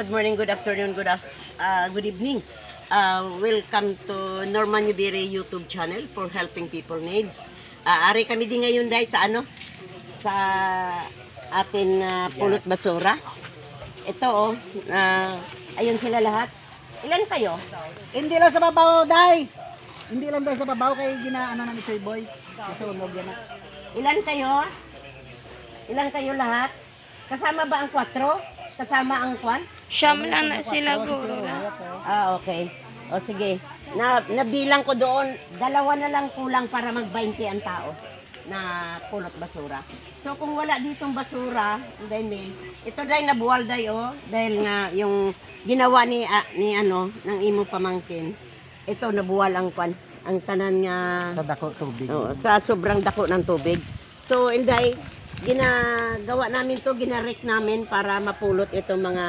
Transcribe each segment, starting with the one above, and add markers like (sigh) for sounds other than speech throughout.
good morning, good afternoon, good af- uh, good evening. Uh, welcome to Norman Yubiri YouTube channel for helping people needs. Uh, ari kami din ngayon dahil sa ano? Sa atin na pulot basura. Ito oh, uh, ayun sila lahat. Ilan kayo? Hindi lang sa babaw, day. Hindi lang dahil sa babaw kay gina ano na ni Sir Boy. Kasi yan na. Ilan kayo? Ilan kayo lahat? Kasama ba ang kwatro? Kasama ang kwan? Siyam lang na sila guro na. Ah, okay. O sige. Na, nabilang ko doon, dalawa na lang kulang para mag-20 ang tao na pulot basura. So kung wala ditong basura, dahil ito dahil nabuwal dahil oh, dahil nga yung ginawa ni ah, ni ano ng imo pamangkin. Ito nabuwal ang kwan, ang tanan nga Sa dako tubig. Oo, sa sobrang dako ng tubig. So, Inday, ginagawa namin to, ginarek namin para mapulot itong mga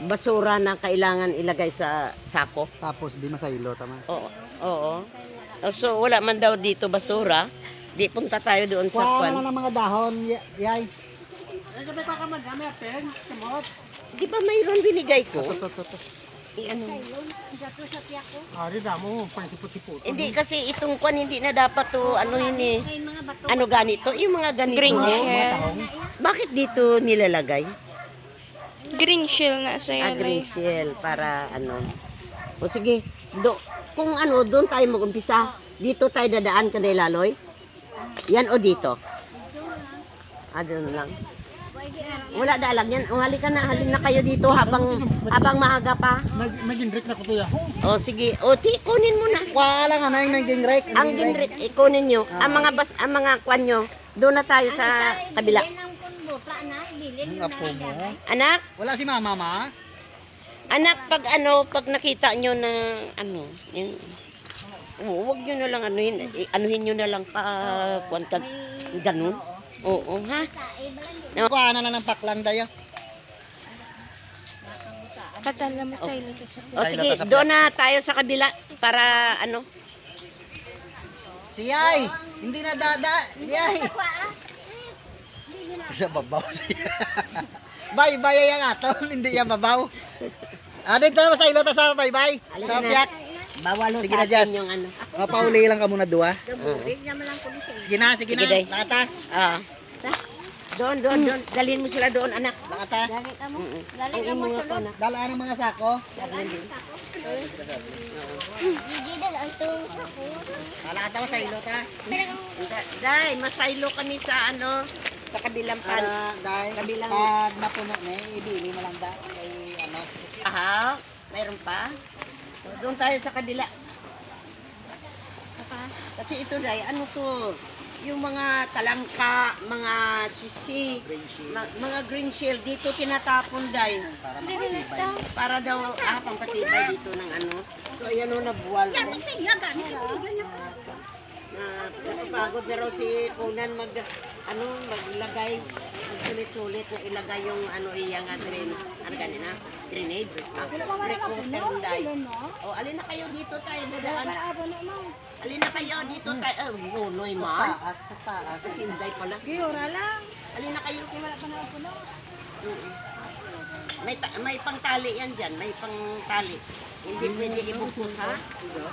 basura na kailangan ilagay sa sako. Tapos di masaylo tama. Oo. Oo. So, wala man daw dito basura. Di punta tayo doon sa Kuha kwan. na ng mga dahon, y- yay. Di ba mayroon binigay ko? Eh, ano? Ari damo, pansipot-sipot. Hindi kasi itong kwan hindi na dapat to ano ini ano ganito yung mga ganito Green shell. bakit dito nilalagay Green shell na sa Ah, yan. green shell para ano. O sige, do, kung ano, doon tayo mag-umpisa. Dito tayo dadaan ka laloy. Yan o dito. Ah, doon lang. Wala da alam yan. O, halika na, halin na kayo dito habang habang maaga pa. Naging break na ko to ya. O sige, o ti, kunin mo na. Wala nga na yung naging break. Ang ginrit, eh, kunin nyo. Ang mga bas, ang mga kwan nyo, doon na tayo sa kabila. Apo mo. Anak, Wala si mama ma. Anak, pag ano, pag nakita nyo na ano, yun, oh, wag nyo na lang anuhin, eh, anuhin nyo na lang pa, kwan ka, ganun. Oo, ha? Kuha na lang ng paklan dayo. Katal na masaylo ka sa O sige, doon na tayo sa kabila para ano. Si Yay, hindi na dada. Yay. Sa babaw siya. Bye bye yang ato, hindi yan babaw. Ah, dito sa ilo ta sa bye bye. Halika Sa piyak. Bawal ho Sige sa na, atin yung ano. Mapauli lang ka muna dua. Sige na, sige na. Lakata. Ah. Doon, doon, doon. Dalhin mo sila doon, anak. Lakata. Mm-mm. Ang imo nga po, anak. Dalaan ng mga sako. Lakata ko sa ilo ta. Dai, masaylo kami sa ano, sa kabilang pan. Para dahil Kabilang- pag napuno na, ibili mo lang da kay ano. Aha, mayroon pa. Doon tayo sa kabila. Kasi ito dai, ano to? Yung mga talangka, mga sisi, Green sheet ma- mga green shell dito tinatapon dai. para makatibay. Para daw ah, pampatibay dito ng ano. So ayan o nabuwal. Na napapagod na raw si Punan mag ano maglagay sulit-sulit na ilagay yung ano iya nga drain ano ganina grenades ah, recorder dai o alin na kayo dito tayo dadaan? alin na kayo dito tayo? Oh noy man taas, taas. kasi inday pala. Alin na kayo? Wala pa na puno may ta- may pangtali yan diyan may pangtali hindi pwede ibukos ha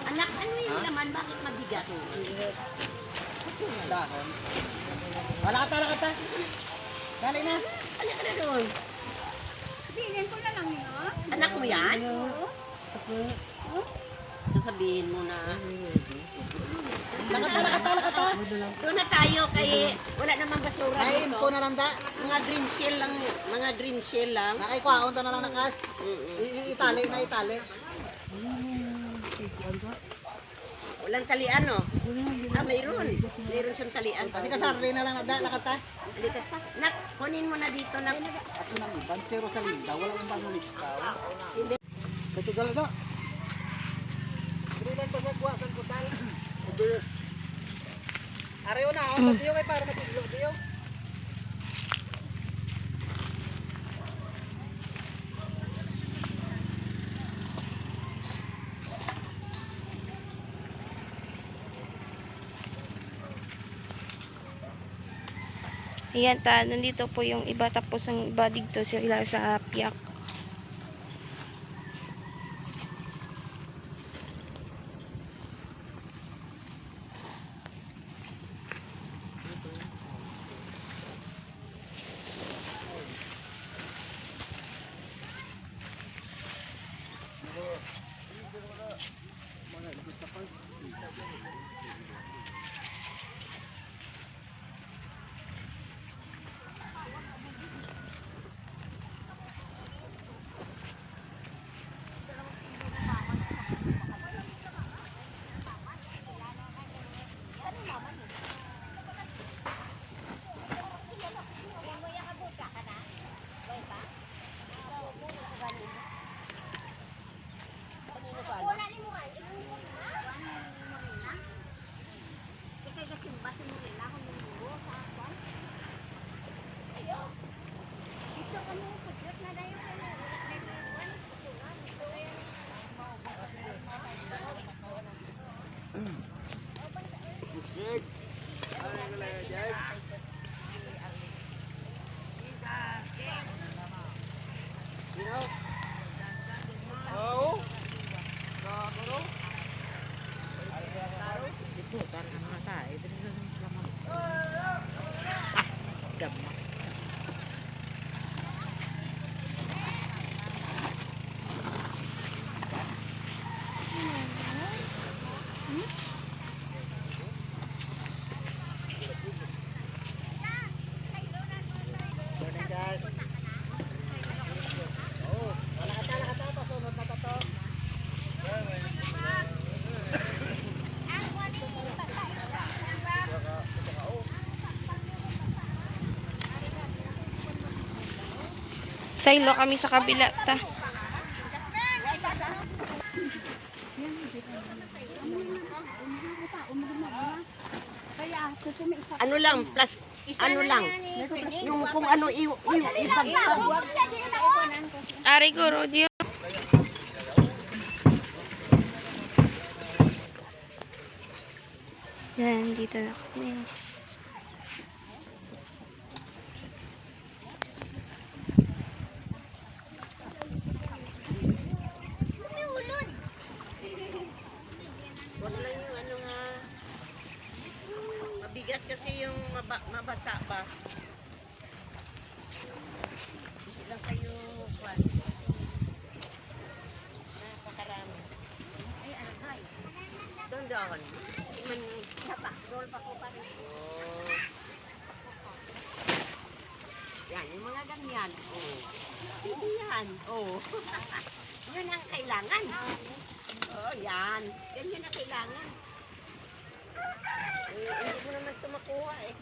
anak ano yung laman bakit mabigat Dahon. Wala ka ta, wala ka ta. Dali na. Ano ka na doon? Anak mo yan? Sasabihin mo na. Lakata, lakata, lakata. Doon na tayo kay wala namang basura Ay, dito. impo na lang da. Mga green shell lang, mga green shell lang. Nakay kwaon ta na lang nakas. Itali na itali. Walang talian, no? Ah, mayroon. Mayroon siyang talian. Kasi kasarli na lang da, lakata. Halika. Nak, kunin mo na dito, nak. At nang iban, pero sa linda, wala ang panulis ka. Hindi. Katugal na. Krilan pa sa kuwa, sa kutal. Arayo na, ako diyo kay para matiglo diyo. Ayan ta, nandito po yung iba tapos ang iba dito sila sa piyak. Morning guys. Oh, wala ka tala ka to, sunod na to to. Silo kami sa kabila ta. Ano lang, plus, ano lang. Yung kung ano, i- i- ibagpag. Ari guro, diyo. Yan, dito na kami. Wala lang yung ano nga. Mabigat kasi yung maba, mabasa ba. Hindi lang kayo, kwan. Napakarami. Ay, aragay. Doon doon. Man, sapa. Roll pa ko pa rin. Oh. Yan, yung mga ganyan. Oh. Hindi yan. Oh. (laughs) Yun ang kailangan. Oh, yan. Ganyan na kailangan. Eh, hindi mo naman ito makuha eh.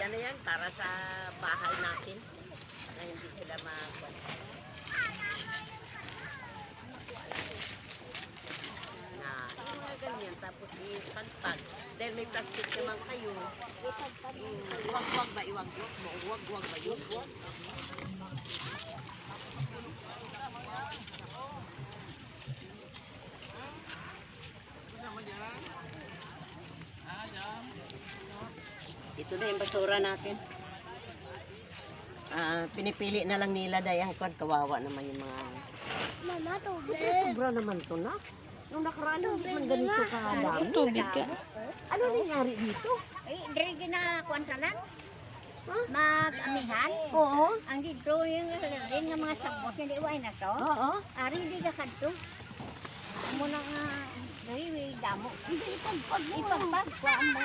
Yan na yan, para sa bahay natin. Na hindi sila makakuha. Na, yung mga ganyan, tapos ipagpag. Dahil may plastic naman kayo. Mm, Iwag-wag ba? Iwag-wag mo? Uwag-wag ba? Iwag-wag? Na yung basura natin. Ah, pinipili na lang nila dahil ang kwan, kawawa naman yung mga... Mama, tubig. Sobra naman to na. Nung nakaraan, hindi man ganito kadami. Tubig ka. Ano nangyari dito? Ay, diri gina kwantanan. Ha? Mag-amihan. Oo. Ang dito yung rin ng mga sabot, hindi uway na to. Oo. Ari, hindi ka kanto. Muna nga, diri, damo. Hindi ipagpag mo. Ipagpag, kuhaan mo.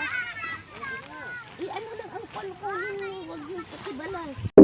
I ano lang ang ko yun. Huwag yung patibalas.